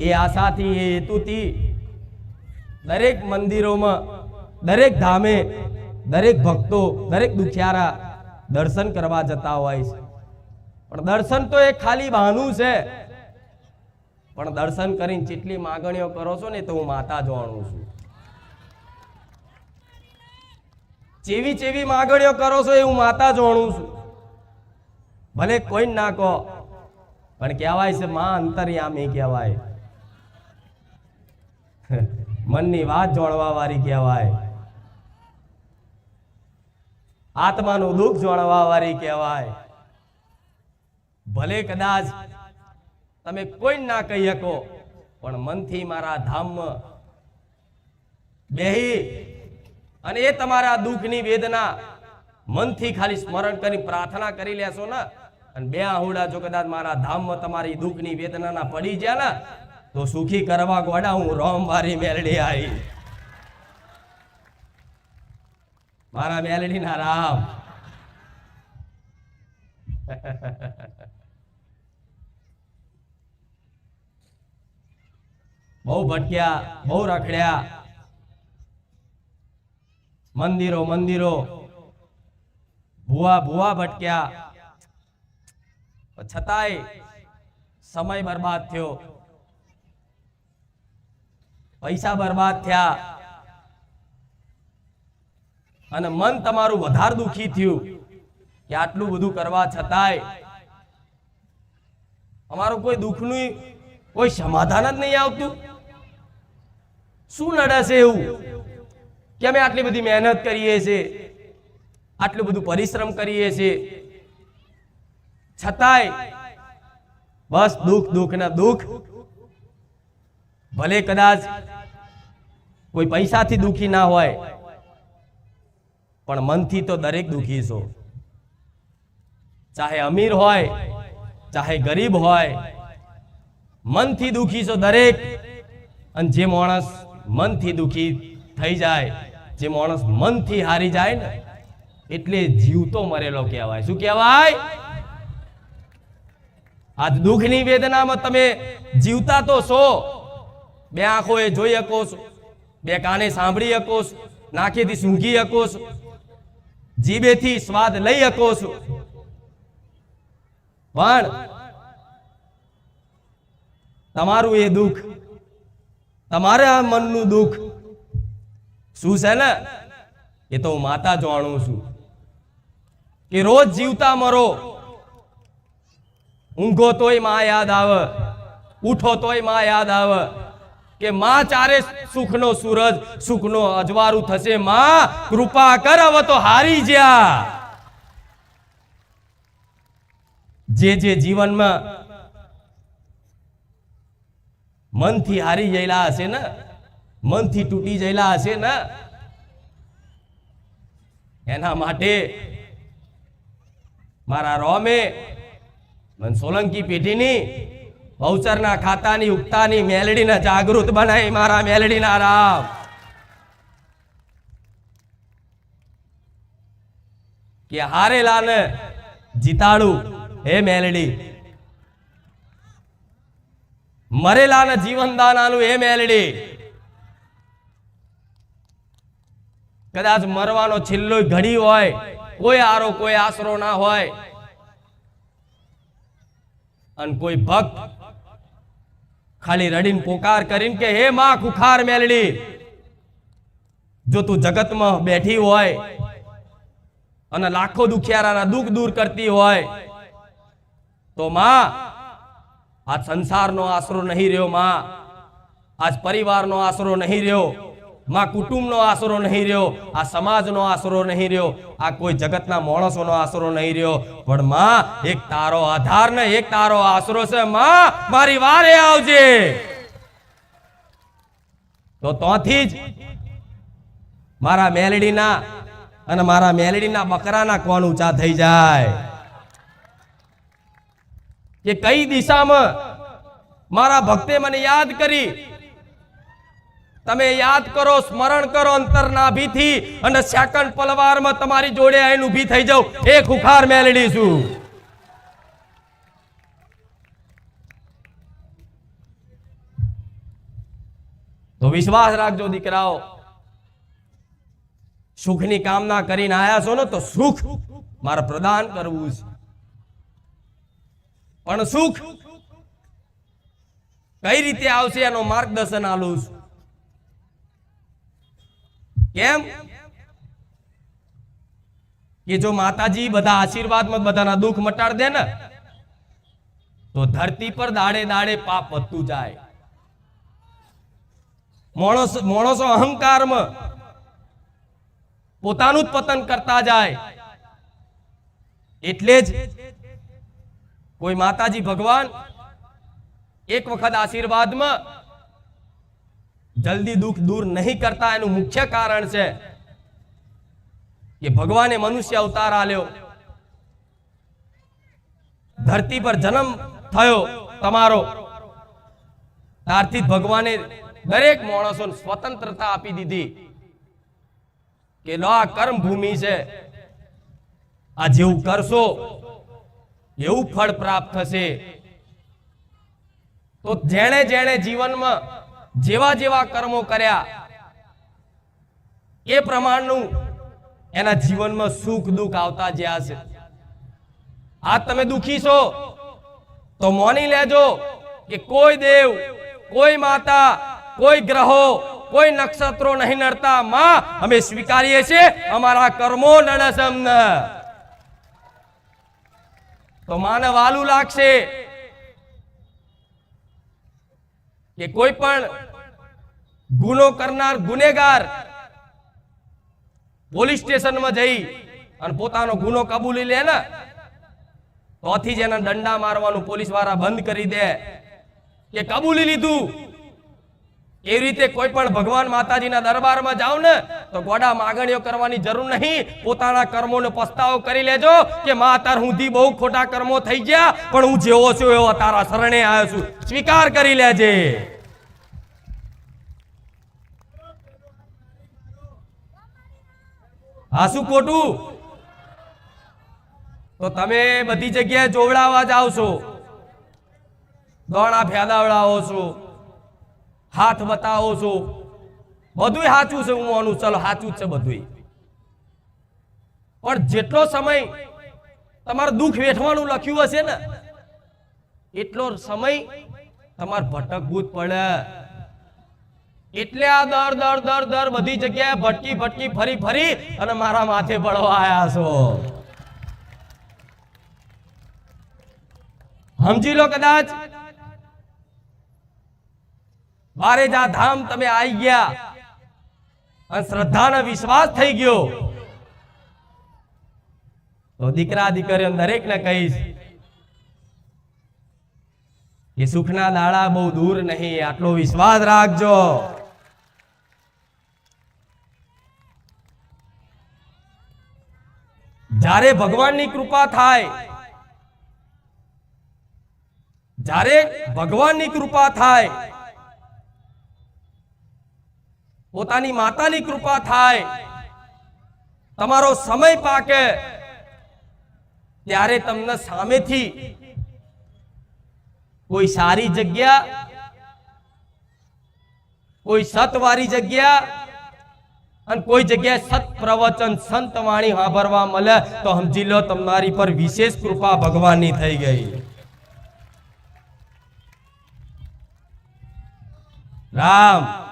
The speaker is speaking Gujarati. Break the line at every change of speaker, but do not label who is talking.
એ આશાથી એ હેતુથી દરેક મંદિરોમાં, દરેક ધામે, દરેક ભક્તો, દરેક દુખિયારા દર્શન કરવા જતા હોય છે. પણ દર્શન તો એ ખાલી બહાનું છે. પણ દર્શન કરીને જેટલી માગણીઓ કરો છો ને તો હું માતા જાણું છું. જેવી જેવી માગણીઓ કરો છો એ હું માતા જાણું છું. ભલે કોઈ ના કહો, પણ કહેવાય છે, માં અંતર્યામી કહેવાય. મનની વાત જોડવા વાળી કહેવાય. આત્માનું દુઃખ જોડવા વાળી કહેવાય. ભલે કદાચ તમે કોઈ ના કહી શકો, પણ મનથી મારા ધામમાં બેહી અને એ તમારા દુઃખની વેદના મનથી ખાલી સ્મરણ કરી પ્રાર્થના કરી લેશો ને. અને બે આહુડા જો કદાચ મારા ધામમાં તમારી દુઃખની વેદનાના પડી ગયા ને તો સુખી કરવા ગોડા હું રોમ મારી મેલડી આવી મારા મેલડીના રામ. બહુ ભટક્યા, બહુ રખડ્યા. મંદિરો મંદિરો. ભુવા ભુવા ભટક્યા. છતાંય સમય બરબાદ થયો. પૈસા બરબાદ થયા. અને મન તમારું વધારે દુખી થયું કે આટલું બધું કરવા છતાંય અમારું કોઈ દુઃખનું કોઈ સમાધાન જ નહીં આવતું. શું નડે છે એવું? કે અમે આટલી બધી મહેનત કરીએ છીએ આટલું બધું પરિશ્રમ કરીએ છીએ છતાંય બસ દુઃખ દુઃખ ને દુઃખ ભલે કદાચ કોઈ પૈસાથી દુઃખી ના હોય, પણ મનથી તો દરેક દુઃખી છો. ચાહે અમીર હોય, ચાહે ગરીબ હોય, મનથી દુઃખી છો દરેક, અને જે માણસ મનથી દુઃખી થઈ જાય, જે માણસ મનથી હારી જાય ને, એટલે જીવતો મરેલો કહેવાય. શું કહેવાય? આજ દુઃખની વેદનામાં તમે જીવતા તો છો બે આંખો એ જોઈ શકો બે કાને સાંભળી શકો છો નાકેથી સૂંઘી શકો છો, જીભેથી સ્વાદ લઈ શકો પણ તમારું એ દુઃખ, તમારા મનનું દુઃખ શું છે ને? એ તો હું માતા જાણું છું કે રોજ જીવતા મરો, ઊંઘો તોયમાં યાદ આવે, ઉઠો તોયમાં યાદ આવે. કે માં ચારે સુખનો સૂરજ, સુખનો અજવાળું થશે. માં, કૃપા કર, હવે તો હારી જ્યા. જે જે જીવનમાં મનથી હારી ગયેલા હશે ને, મનથી તૂટી ગયેલા હશે ને, એના માટે મારા રોમે મન સોલંકી પેઢીની બહુચરના ખાતાની ઉગતાની મેલડીને જાગૃત બનાવી મારા મેલડીના રામ. કે હારેલાને જીતાડું, હે મેલડી. મરેલાને જીવનદાન આલું હે મેલડી. કદાચ મરવાનો છેલ્લો ઘડી હોય, કોઈ આરો, કોઈ આશરો ના હોય. અને કોઈ ભક્ત ખાલી રડીને પોકાર કરીને કે, હે માં, ખુખાર મેલડી, જો તું જગતમાં બેઠી હોય અને લાખો દુખિયારાના દુઃખ દૂર કરતી હોય, તો માં, આજ સંસારનો આશરો નહીં રહ્યો, માં. આજ પરિવારનો આશરો નહીં રહ્યો. માં કુટુંબનો આશરો નહીં રહ્યો, આ સમાજનો આશરો નહીં રહ્યો, આ કોઈ જગતના માણસોનો આશરો નહીં રહ્યો. પણ માં, એક તારો આધાર ને એક તારો આશરો છે, માં, મારી વારે આવજે. તો તોથી જ મારા મેલડીના અને મારા મેલડીના બકરાના કોણ ઊંચા થઈ જાય? કે કઈ દિશામાં મારા ભક્તે મને યાદ કરી તમે યાદ કરો, સ્મરણ કરો અંતરનાભીથી અને સેકન્ડ પલવારમાં તમારી જોડે આઈને ઊભી થઈ જાઉં એક હુખાર મેલડી તો વિશ્વાસ રાખજો દીકરાઓ, સુખની કામના કરીને આયા છો ને તો સુખ મારે પ્રદાન કરવું છે. પણ સુખ કઈ રીતે આવશે એનો માર્ગદર્શન આલું છું. કેમ? કે જો માતાજી બધા આશીર્વાદમાં બધાના દુઃખ મટાડ દે ને, તો ધરતી પર દાડે દાડે પાપ વધતું જાય. માણસ, માણસો અહંકારમાં પોતાનું જ પતન કરતા જાય. એટલે જ કોઈ માતાજી ભગવાન એક વખત આશીર્વાદમાં જલ્દી દુઃખ દૂર નહીં કરતા એનું મુખ્ય કારણ છે કે ભગવાને મનુષ્ય અવતાર આલ્યો. ધરતી પર જન્મ થયો તમારો. ત્યારથી ભગવાને દરેક માણસોને સ્વતંત્રતા આપી દીધી કે આ કર્મ ભૂમિ છે. આ જેવું કરશો, એવું ફળ પ્રાપ્ત થશે. તો જેણે જેણે જીવનમાં જેવા જેવા કર્મો કર્યા, એ પ્રમાણનું એના જીવનમાં સુખ દુઃખ આવતા જ્યાં છે. આ તમે દુખી છો, તો માની લેજો કે કોઈ દેવ, કોઈ માતા, કોઈ ગ્રહો, કોઈ નક્ષત્રો નહીં નડતા. માં, અમે સ્વીકારીએ છીએ, અમારા કર્મો નડે છે અમને તો માને વાલું લાગશે કે કોઈ પણ ગુનો કરનાર ગુનેગાર પોલીસ સ્ટેશનમાં જઈ અને પોતાનો ગુનો કબૂલી લે ને, તોથી જ એના દંડા મારવાનું પોલીસવાળા બંધ કરી દે. કે કબૂલી લીધું. એવી રીતે કોઈ પણ ભગવાન માતાજીના દરબારમાં જાવ ને, તો ગોડા માગણીઓ કરવાની જરૂર નહીં. પોતાના કર્મોનો પસ્તાવો કરી લેજો કે મા તાર હુંથી બહુ ખોટા કર્મો થઈ ગયા, પણ હું જેવો છું એવો તારા શરણે આવ્યો છું. સ્વીકાર કરી લેજે. આ શું ખોટું? તો તમે બધી જગ્યાએ જોવડાવવા જાવ છો દોણા ફેલાવડાવો છો. હાથ બતાવો છો. બધું સાચું છે, હું માનું ચલો સાચું જ છે બધું પણ જેટલો સમય તમારે દુઃખ વેઠવાનું લખ્યું હશે ને, એટલો સમય તમારે ભટકવું જ પડે. એટલે આ દર દર દર દર બધી જગ્યાએ ભટકી ભટકી, ફરી ફરી અને મારા માથે પડવા આવ્યા છો. સમજી લો કદાચ. બારેજા ધામ તમે આવી ગયા અને શ્રદ્ધાનો વિશ્વાસ થઈ ગયો. તો દીકરા, દીકરીઓ દરેકને કહીશ કે સુખના દાડા બહુ દૂર નહીં, આટલો વિશ્વાસ રાખજો. જ્યારે ભગવાનની કૃપા થાય, જ્યારે ભગવાનની કૃપા થાય, પોતાની માતાની કૃપા થાય, તમારો સમય પાકે, ત્યારે તમને સામેથી કોઈ સારી જગ્યા, કોઈ સતવારી જગ્યા અને કોઈ જગ્યાએ સત પ્રવચન સંત વાણી સાંભળવા મળે તો સમજી લો તમારી પર વિશેષ કૃપા ભગવાનની થઈ ગઈ. રામ.